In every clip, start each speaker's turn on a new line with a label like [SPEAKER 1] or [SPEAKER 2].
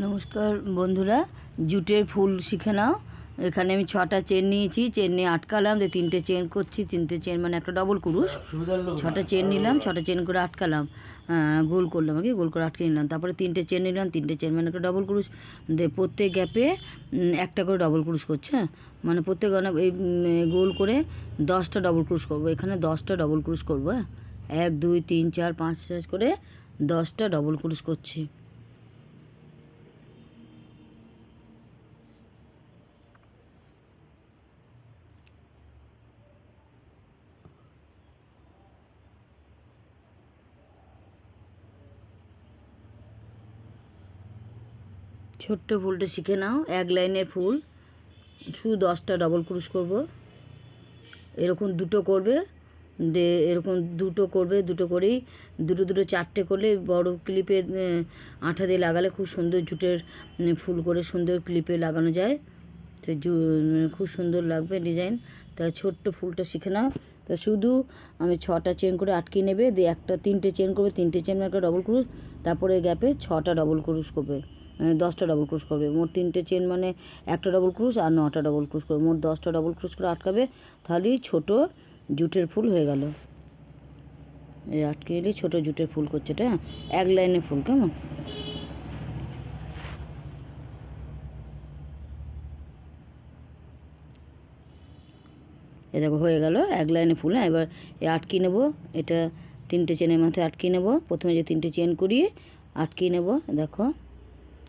[SPEAKER 1] নমস্কার বন্ধুরা, জুটের ফুল শিখে নাও। এখানে আমি ছটা চেন নিয়েছি চেন নিয়ে আটকালাম দিয়ে তিনটে চেন করছি, তিনটে চেন মানে একটা ডবল কুরুশ। ছটা চেন নিলাম, ছটা চেন করে আটকালাম গোল করলাম আর কি, গোল করে আটকে নিলাম। তারপরে তিনটে চেন নিলাম, তিনটে চেন মানে একটা ডবল কুরুশ। প্রত্যেক গ্যাপে একটা করে ডবল কুরুশ করছে হ্যাঁ? মানে প্রত্যেক গনা- এই গোল করে দশটা ডবল ক্রুশ করব। এখানে দশটা ডবল ক্রুশ করব হ্যাঁ? এক, দুই, তিন, চার, পাঁচ, ছয় করে দশটা ডবল ক্রুশ করছি। ছোট্ট ফুলটা শিখে নাও, এক লাইনের ফুল। শুধু দশটা ডবল ক্রুশ করব। এরকম দুটো করবে, দে, এরকম দুটো করবে, দুটো করেই দুটো দুটো, চারটে করলে বড় ক্লিপে আঠা দিয়ে লাগালে খুব সুন্দর জুটের ফুল করে সুন্দর ক্লিপে লাগানো যায়। তো খুব সুন্দর লাগবে ডিজাইন তা ছোট্ট ফুলটা শিখে নাও। তো শুধু আমি ছটা চেন করে আটকে নেবে, দিয়ে একটা তিনটে চেন করবে, তিনটে চেন একটা ডবল ক্রুশ তারপরে গ্যাপে ছটা ডবল ক্রুশ করবে। দশটা ডবল ক্রুশ করবে। মোট তিনটে চেন মানে একটা ডবল ক্রুশ আর নটা ডবল ক্রুশ করবে। মোট দশটা ডবল ক্রুশ করে আটকাবে। তাহলেই ছোটো জুটের ফুল হয়ে গেল। এই আটকে এলে ছোটো জুটের ফুল করছে এটা হ্যাঁ? এক লাইনে ফুল, কেমন? এ দেখো, হয়ে গেল। এক লাইনে ফুল হ্যাঁ? এবার এ আটকে নেব। এটা তিনটে চেনের মাথায় আটকে নেব। প্রথমে যে তিনটে চেন করিয়ে আটকে নেব, দেখো।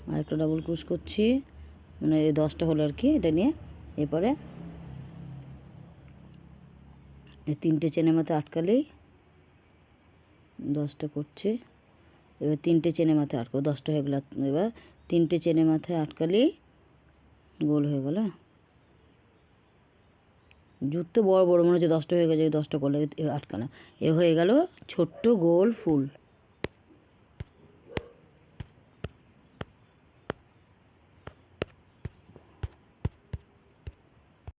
[SPEAKER 1] আর একটা ডাবল ক্রুশ করছি। মানে এই দশটা হলো আর কি, এটা নিয়ে। এরপরে এই তিনটে চেনের মাথায় আটকালেই দশটা করছি। এবার তিনটে চেনের মাথায় আটকো দশটা হয়ে গেল এবার তিনটে চেনের মাথায় আটকালেই গোল হয়ে গেল। হ্যাঁ? জুট তো বড় বড়, মনে হচ্ছে দশটা হয়ে গেছে, দশটা করলে এ এ হয়ে গেল ছোট্ট গোল ফুল।